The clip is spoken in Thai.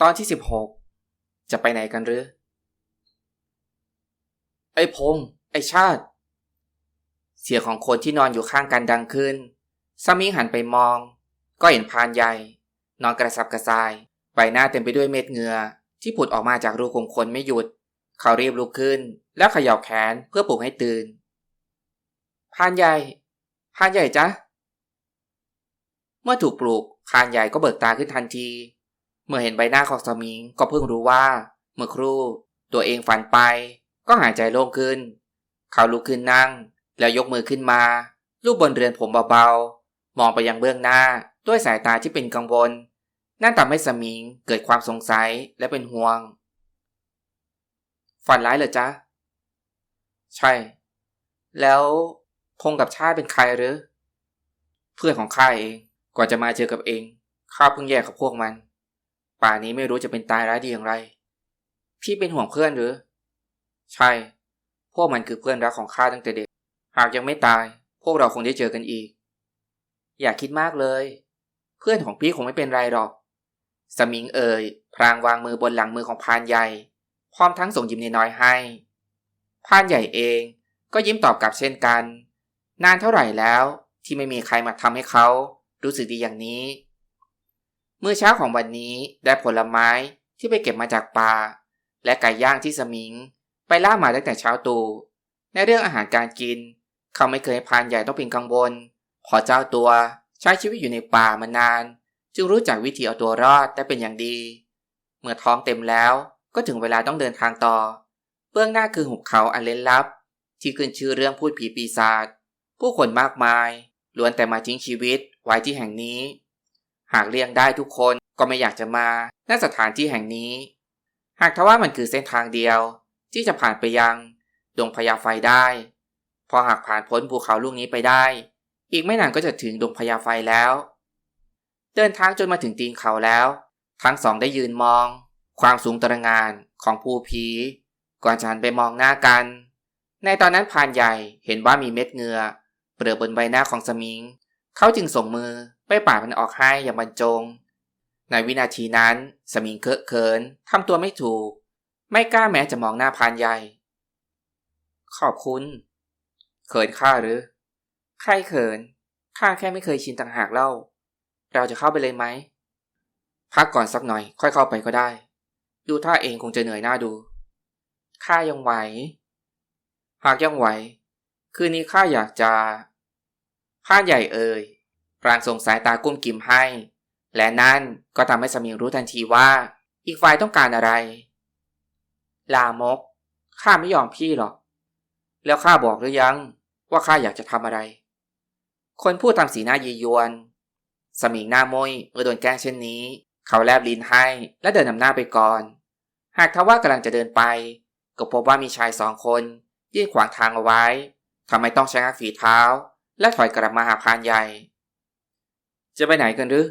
ตอนที่สิบหกจะไปไหนกันหรือ ไอ้พงษ์ไอ้ชาติ เสียงของคนที่นอนอยู่ข้างกันดังขึ้นสามิงหันไปมอง ก็เห็นพานใหญ่ นอนกระสับกระส่าย ใบหน้าเต็มไปด้วยเม็ดเหงื่อที่ผุดออกมาจากรูขุมขนไม่หยุด เขารีบลุกขึ้น แล้วเขย่าแขนเพื่อปลุกให้ตื่น พานใหญ่ พานใหญ่จ๊ะ เมื่อถูกปลุกพานใหญ่ก็เบิกตาขึ้นทันที เมื่อเห็นใบหน้าของสมิงก็เพิ่งรู้ว่า เมื่อครู่ ตัวเองฝันไป ก็หายใจโล่งขึ้น เขาลุกขึ้นนั่ง แล้วยกมือขึ้นมาลูบบนเรือนผมเบาๆ มองไปยังเบื้องหน้าด้วยสายตาที่เป็นกังวลนั่นทำให้สมิงเกิดความสงสัยและเป็นห่วง ฝันร้ายเหรอจ๊ะ ใช่ แล้วพงกับชาติเป็นใครหรือ เพื่อนของข้าเองก่อนจะมาเจอกับเองข้าเพิ่งแยกกับพวกมัน ป่านี้ไม่รู้จะเป็นตายร้ายดีอย่างไร พี่เป็นห่วงเพื่อนหรือ ใช่ พวกมันคือเพื่อนรักของข้าตั้งแต่เด็ก หากยังไม่ตาย พวกเราคงได้เจอกันอีก อย่าคิดมากเลย เพื่อนของพี่คงไม่เป็นไรหรอก สมิงเอ่ย พรางวางมือบนหลังมือของพานใหญ่ พร้อมทั้งส่งยิ้มน้อยให้ พานใหญ่เองก็ยิ้มตอบกลับเช่นกัน นานเท่าไหร่แล้วที่ไม่มีใครมาทำให้เขา รู้สึกดีอย่างนี้ มื้อเช้าของวันนี้ได้ผลไม้ที่ไปเก็บมาจากป่า และไก่ย่างที่สมิง ไปล่ามาตั้งแต่เช้าตู่ในเรื่องอาหารการกิน เขาไม่เคยพานใหญ่ต้องเป็นกังวลพอเจ้าตัวใช้ชีวิตอยู่ในป่ามานาน จึงรู้จักวิธีเอาตัวรอดได้เป็นอย่างดี เมื่อท้องเต็มแล้วก็ถึงเวลาต้องเดินทางต่อ เบื้องหน้าคือหุบเขาอันเล้นลับ ที่ขึ้นชื่อเรื่องพูดผีปีศาจผู้คนมากมายล้วนแต่มาทิ้งชีวิตไว้ที่แห่งนี้ หากเลี่ยงได้ทุกคนก็ไม่อยากจะมาณสถานที่แห่งนี้ หากทว่ามันคือเส้นทางเดียว ที่จะผ่านไปยังดงพญาไฟได้ พอหากผ่านพ้นภูเขาลูกนี้ไปได้ อีกไม่นานก็จะถึงดงพญาไฟแล้ว เดินทางจนมาถึงตีนเขาแล้ว ทั้งสองได้ยืนมอง ความสูงตระงานของภูผี ก่อนจะหันไปมองหน้ากัน ในตอนนั้นพรานใหญ่เห็นว่ามีเม็ดเงือเปลือบนใบหน้าของสมิง เขาจึงส่งมือไปป่าดมันออกให้อย่างบรรจง ในวินาทีนั้นสมิงเคอะเขินทำตัวไม่ถูก ไม่กล้าแม้จะมองหน้าพานใหญ่ ขอบคุณ เขินข้าหรือ ใครเขิน ข้าแค่ไม่เคยชินต่างหากเล่า เราจะเข้าไปเลยไหม พักก่อนสักหน่อย ค่อยเข้าไปก็ได้ ดูท่าเองคงจะเหนื่อยหน้าดู ข้ายังไหว หากยังไหว คืนนี้ข้าอยากจะ พราใหญ่เอ่ยพรางส่งสายตากุ้มกิมให้ และนั่นก็ทำให้สมิงรู้ทันทีว่า อีกฝ่ายต้องการอะไร ลามก ข้าไม่ยอมพี่หรอก แล้วข้าบอกหรือยังว่าข้าอยากจะทำอะไร คนพูดทำสีหน้ายียวน สมิงหน้ามยเมื่อโดนแกล้งเช่นนี้ เขาแลบลิ้นให้และเดินนำหน้าไปก่อน หากทว่ากำลังจะเดินไป ก็พบว่ามีชายสองคนยื่นขวางทางเอาไว้ทำไมต้องใช้งักฝีเท้า และถอยกลับมาหาพานใหญ่ จะไปไหนกันหรือ